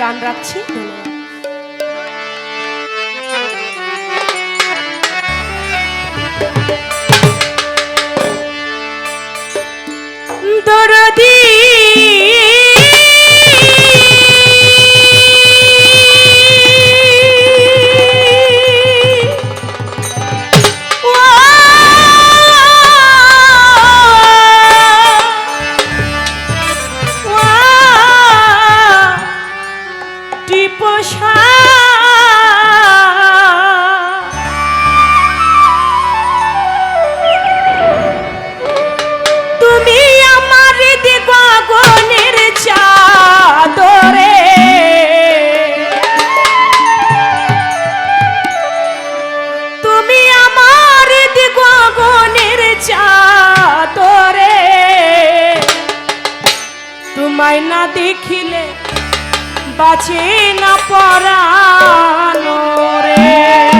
গান রাখছি। ধন্যবাদ দরদী মাইনা দেখিলে বাঁচে না পড়ানো রে।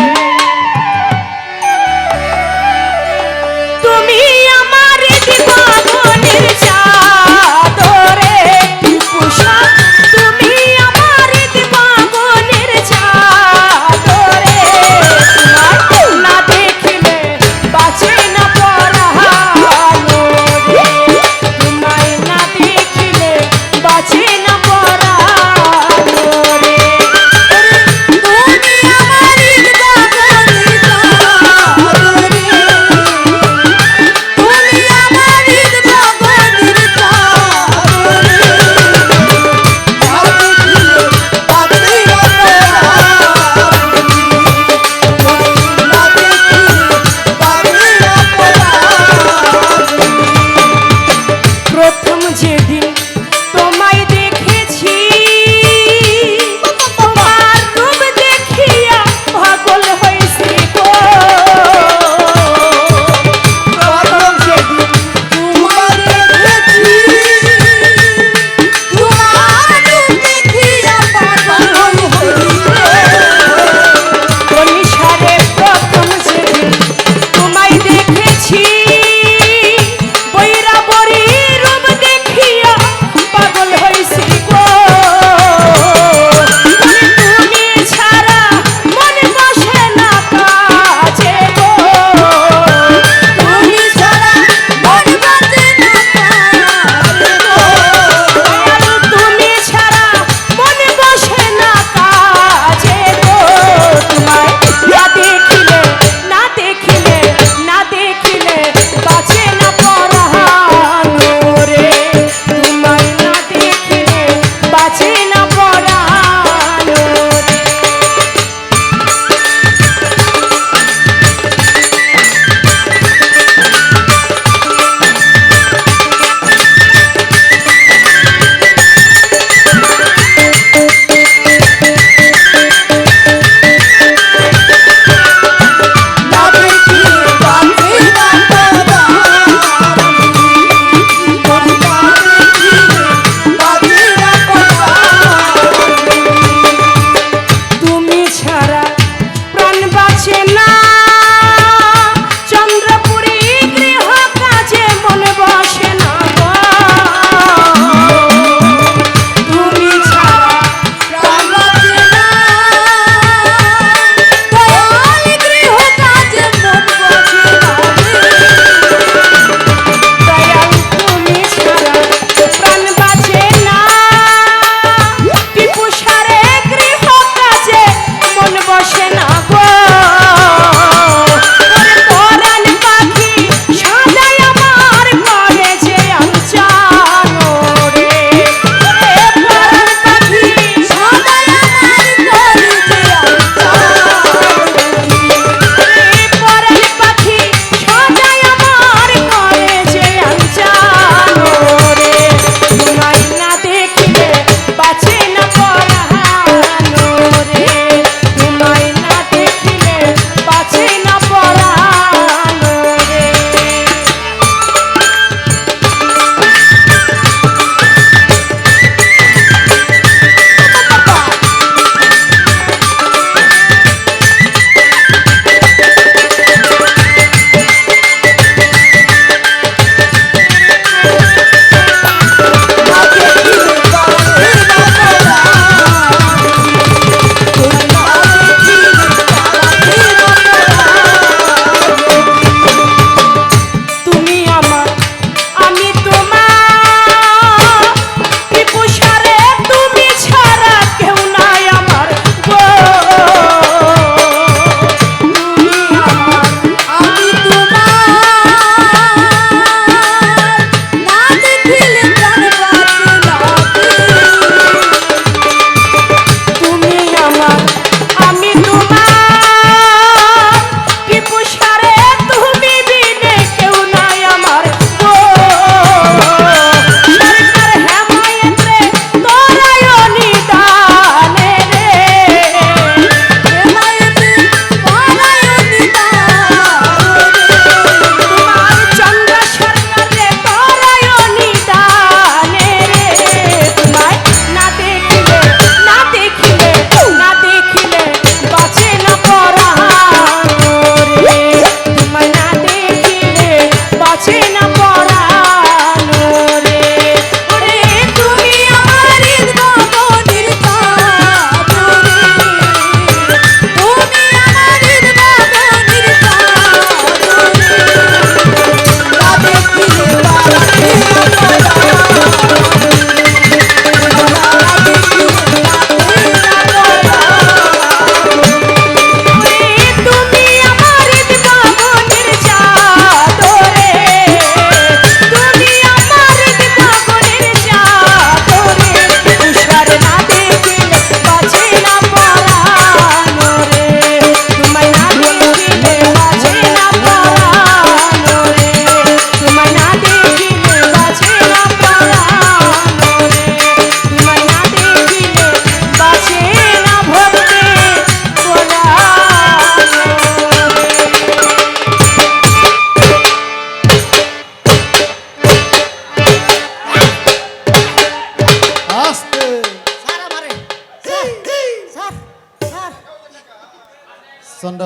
noche.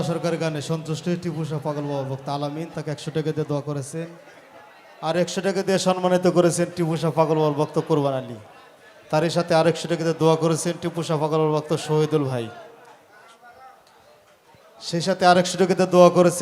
সরকারের গানে সন্তুষ্ট টিপু পাগল বাবা ভক্ত আলামিন, তাকে একশো টাকা দিয়ে দোয়া করেছেন। আর একশো টাকা দিয়ে সম্মানিত করেছেন টিপু পাগল বাবার ভক্ত কোরবান আলী। তারই সাথে আর একশো টাকা দিয়ে দোয়া করেছেন টিপু পাগল বাবার ভক্ত শহীদুল ভাই। সেই সাথে আর একশো টাকা দিয়ে দোয়া করেছে